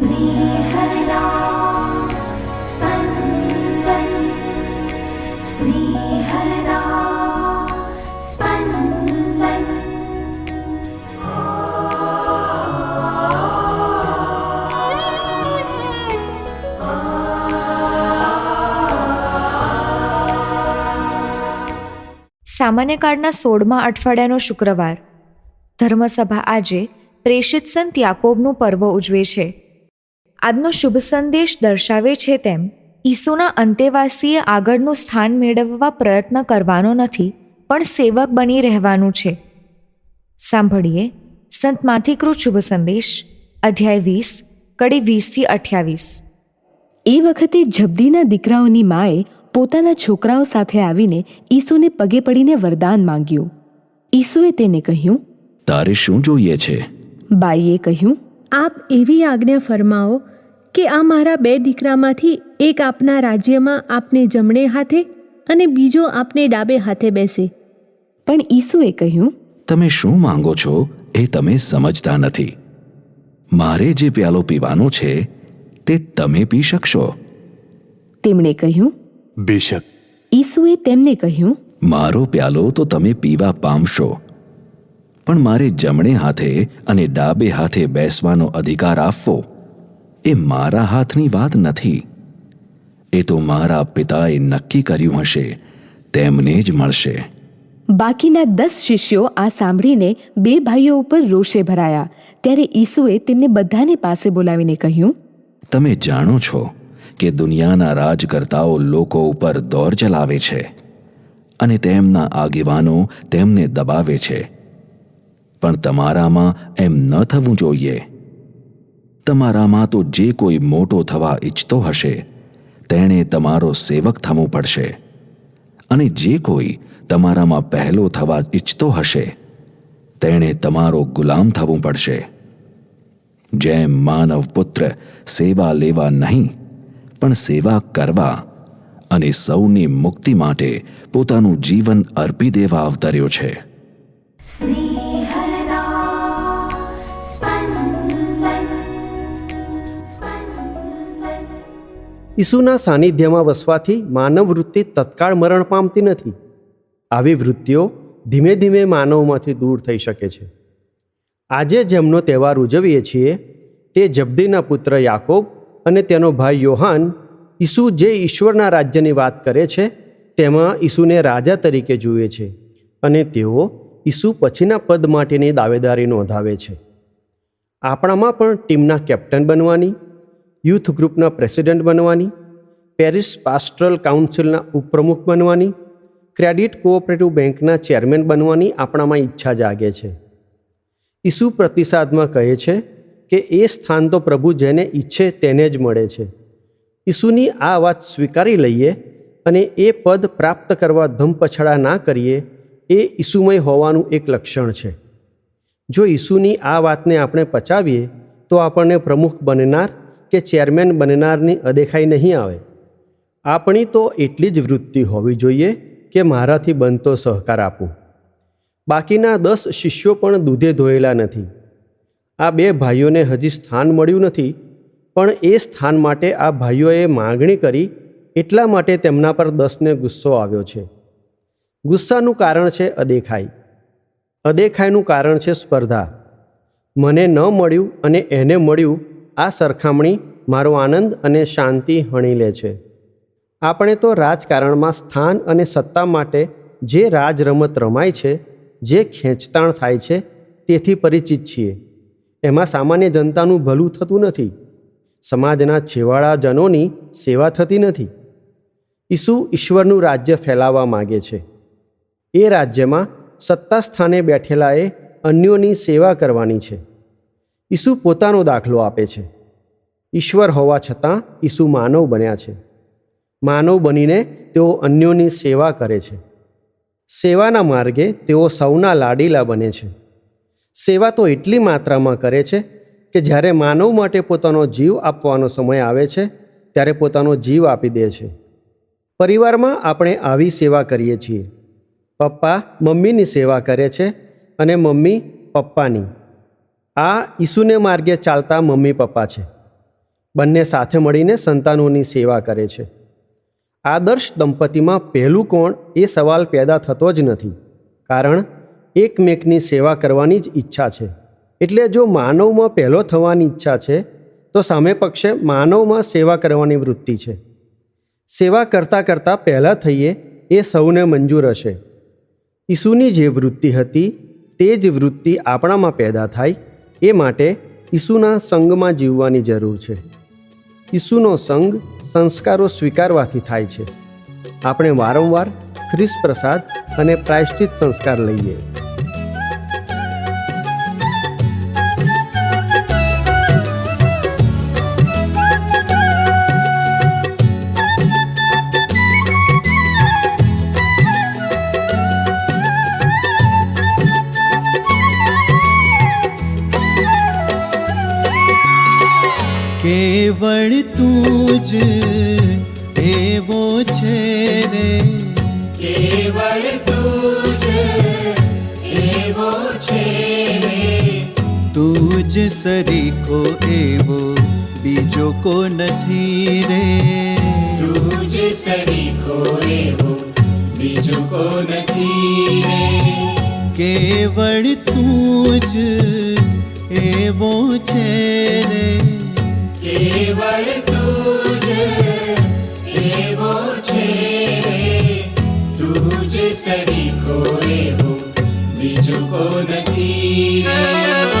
स्नेहदा स्पन्दन् स्नेहदा स्पन्दन् સામાન્ય કાળના સોળમા અઠવાડિયાનો શુક્રવાર ધર્મસભા આજે પ્રેષિત સંત યાકોબનું પર્વ ઉજવે છે આજનો શુભ સંદેશ દર્શાવે છે તેમ ઈસુના અંતેવાસીએ આગળનું સ્થાન મેળવવા પ્રયત્ન કરવાનો નથી પણ સેવક બની રહેવાનું છે. સાંભળીએ સંત માથિકૃત શુભ સંદેશ અધ્યાય વીસ કડી વીસથી અઠ્યાવીસ. એ વખતે જબદીના દીકરાઓની માએ પોતાના છોકરાઓ સાથે આવીને ઈસુને પગે પડીને વરદાન માંગ્યું. ઈસુએ તેને કહ્યું તારે શું જોઈએ છે? બાઈએ કહ્યું આપ એવી આજ્ઞા ફરમાવો કે આ મારા બે દીકરામાંથી એક આપના રાજ્યમાં આપને જમણે હાથે અને બીજો આપને ડાબે હાથે બેસે. પણ ઈસુએ કહ્યું તમે શું માંગો છો એ તમે સમજતા નથી. મારે જે પ્યાલો પીવાનો છે તે તમે પી શકશો. તેમણે કહ્યું બેશક. ઈસુએ તેમને કહ્યું મારો પ્યાલો તો તમે પીવા પામશો. પણ મારે જમણે હાથે અને ડાબે હાથે બેસવાનો અધિકાર આપવો. એ મારા હાથની વાત નથી. એ તો મારા પિતાએ નક્કી કર્યું હશે. તેમને જ મળશે. બાકીના દસ શિષ્યો આ સાંભળીને બે ભાઈઓ ઉપર રોષે ભરાયા. ત્યારે ઈસુએ તેમને બધાને પાસે બોલાવીને કહ્યું તમે જાણો છો કે દુનિયાના રાજકર્તાઓ લોકો ઉપર દોર ચલાવે છે અને તેમના આગેવાનો તેમને દબાવે છે. પણ તમારામાં એમ ન થવું જોઈએ. તમારામાં તો જે કોઈ મોટો થવા ઈચ્છતો હશે, તેણે તમારો સેવક થવું પડશે. અને જે કોઈ તમારામાં પહેલો થવા ઈચ્છતો હશે, તેણે તમારો ગુલામ થવું પડશે. જેમ માનવ પુત્ર સેવા લેવા નહીં, પણ સેવા કરવા અને સૌની મુક્તિ માટે પોતાનું જીવન અર્પી દેવા અવતર્યો છે. ઈસુના સાનિધ્યમાં વસવાથી માનવ વૃત્તિ તત્કાળ મરણ પામતી નથી. આવી વૃત્તિઓ ધીમે ધીમે માનવમાંથી દૂર થઈ શકે છે. આજે જેમનો તહેવાર ઉજવીએ છીએ, તે જબ્દીના પુત્ર યાકોબ અને તેનો ભાઈ યોહાન ઈસુ જે ઈશ્વરના રાજ્યની વાત કરે છે, તેમાં ઈસુને રાજા તરીકે જુએ છે અને તેઓ ઈસુ પછીના પદ માટેની દાવેદારી નોંધાવે છે. આપણામાં પણ ટીમના કેપ્ટન બનવાની યુથ ગ્રુપના પ્રેસિડેન્ટ બનવાની, પેરિસ પાસ્ટ્રલ કાઉન્સિલના ઉપપ્રમુખ બનવાની, ક્રેડિટ કોઓપરેટિવ બેંકના ચેરમેન બનવાની આપણામાં ઈચ્છા જાગે છે. ઈસુ પ્રતિસાદમાં કહે છે કે એ સ્થાન તો પ્રભુ જેને ઈચ્છે તેને જ મળે છે. ઈસુની આ વાત સ્વીકારી લઈએ અને એ પદ પ્રાપ્ત કરવા ધમપછાડા ના કરીએ, એ ઈસુમય હોવાનું એક લક્ષણ છે. જો ઈસુની આ વાતને આપણે પચાવીએ, તો આપણને પ્રમુખ બનનાર કે ચેરમેન બનનારની અદેખાઈ નહીં આવે? આપણી તો એટલી જ વૃત્તિ હોવી જોઈએ કે મારાથી બનતો સહકાર આપું. બાકીના દસ શિષ્યો પણ દૂધે ધોયેલા નથી. આ બે ભાઈઓને હજી સ્થાન મળ્યું નથી, પણ એ સ્થાન માટે આ ભાઈઓએ માગણી કરી એટલા માટે તેમના પર દસને ગુસ્સો આવ્યો છે. ગુસ્સાનું કારણ છે અદેખાઈ. અદેખાઈનું કારણ છે સ્પર્ધા. મને ન મળ્યું અને એને મળ્યું આ સરખામણી મારો આનંદ અને શાંતિ હણી લે છે. આપણે તો રાજકારણમાં સ્થાન અને સત્તા માટે જે રાજરમત રમાય છે, જે ખેંચતાણ થાય છે, તેથી પરિચિત છીએ. એમાં સામાન્ય જનતાનું ભલું થતું નથી. સમાજના છેવાડાજનોની સેવા થતી નથી. ઈસુ ઈશ્વરનું રાજ્ય ફેલાવવા માગે છે. એ રાજ્યમાં સત્તા સ્થાને બેઠેલાએ અન્યોની સેવા કરવાની છે. ઈસુ પોતાનો દાખલો આપે છે. ઈશ્વર હોવા છતાં ઈસુ માનવ બન્યા છે. માનવ બનીને તેઓ અન્યોની સેવા કરે છે. સેવાના માર્ગે તેઓ સૌના લાડીલા બને છે. સેવા તો એટલી માત્રામાં કરે છે કે જ્યારે માનવ માટે પોતાનો જીવ આપવાનો સમય આવે છે, ત્યારે પોતાનો જીવ આપી દે છે. પરિવારમાં આપણે આવી સેવા કરીએ છીએ. પપ્પા મમ્મીની સેવા કરે છે અને મમ્મી પપ્પાની. આ ઈસુને માર્ગે ચાલતા મમ્મી પપ્પા છે. બંને સાથે મળીને સંતાનોની સેવા કરે છે. આદર્શ દંપતીમાં પહેલું કોણ એ સવાલ પેદા થતો જ નથી. કારણ એકમેકની સેવા કરવાની જ ઈચ્છા છે. એટલે જો માનવમાં પહેલો થવાની ઈચ્છા છે, તો સામે પક્ષે માનવમાં સેવા કરવાની વૃત્તિ છે. સેવા કરતાં કરતાં પહેલાં થઈએ એ સૌને મંજૂર હશે. ઈસુની જે વૃત્તિ હતી, તે જ વૃત્તિ આપણામાં પેદા થાય એ માટે ઈસુના સંગમાં જીવવાની જરૂર છે. ઈસુનો સંગ સંસ્કારો સ્વીકારવાથી થાય છે. આપણે વારંવાર ખ્રિસ્ત પ્રસાદ અને પ્રાયશ્ચિત સંસ્કાર લઈએ. કેવળ તું જ એવો છે રે કેવળ તું જ એવો છે રે તું જ સરીખો એવો બીજો કો નથી રે તું જ સરીખો એવો બીજો કો નથી રે કેવળ તું જ એવો છે રે કેવળ તું જ એવો છે રે. તું જ સરીખો એવો બીજો કો નથી રે.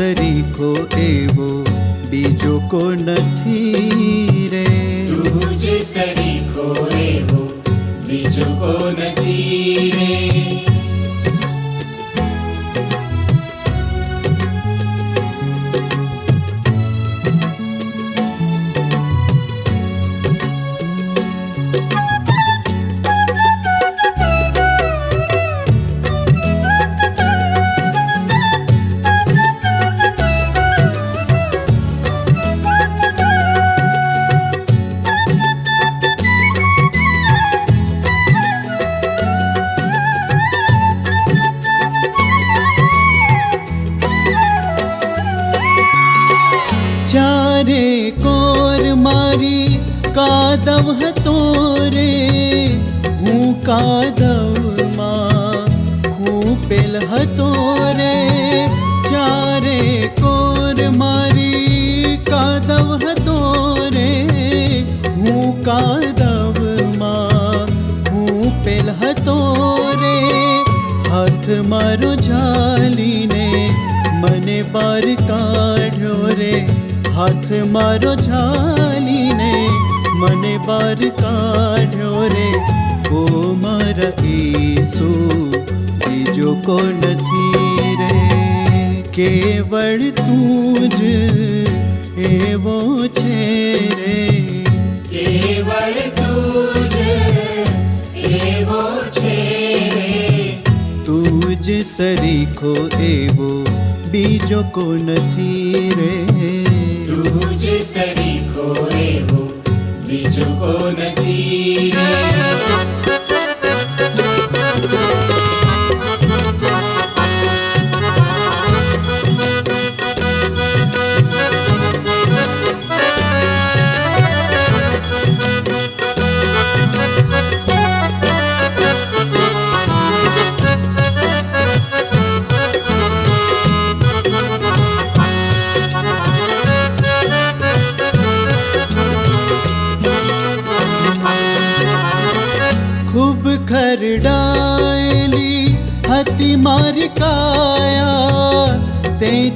સરીખો એવો બીજો કો નથી રે તું સરીખો એવો બીજો કો નથી રે ચારે કોર મારી કાદવ હતો રે હું કાદવમાં ખૂપેલ હતો રે ચારે કોર મારી કાદવ હતો રે હું કાદવમાં ખૂપેલ હતો રે હાથ મારો ઝાલીને મને બાર કાઢ્યો રે હાથ મારો ઝાલીને મને બાર કાઢ્યો રે ઓ મારા ઈસુ બીજો કો નથી રે કેવળ તું જ એવો છે રે કેવળ તું જ એવો છે રે તું જ સરીખો એવો બીજો કો નથી રે તું જ સરીખો એવો બીજો કો નથી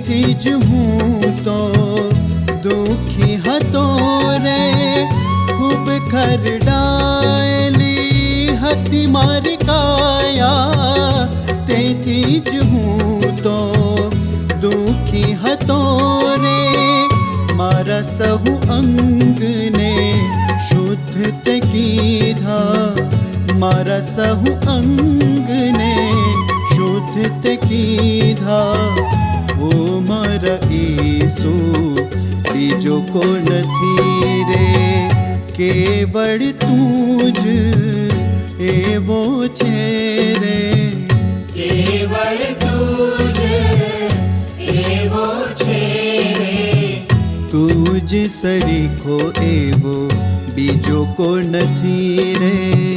તેથી જ હું તો દુખી હતો રે. ખૂબ ખરડાયેલી હતી મારી કાયા. તેથી જ હું તો દુખી હતો રે. મારા સહુ અંગને શુદ્ધ તે કીધા. મારા સહુ અંગને શુદ્ધ તે બીજો કો નથી રે કેવળ તું જ એવો છે રે કેવળ તુજ એવો છે રે તું જ સરીખો એવો બીજો કો નથી રે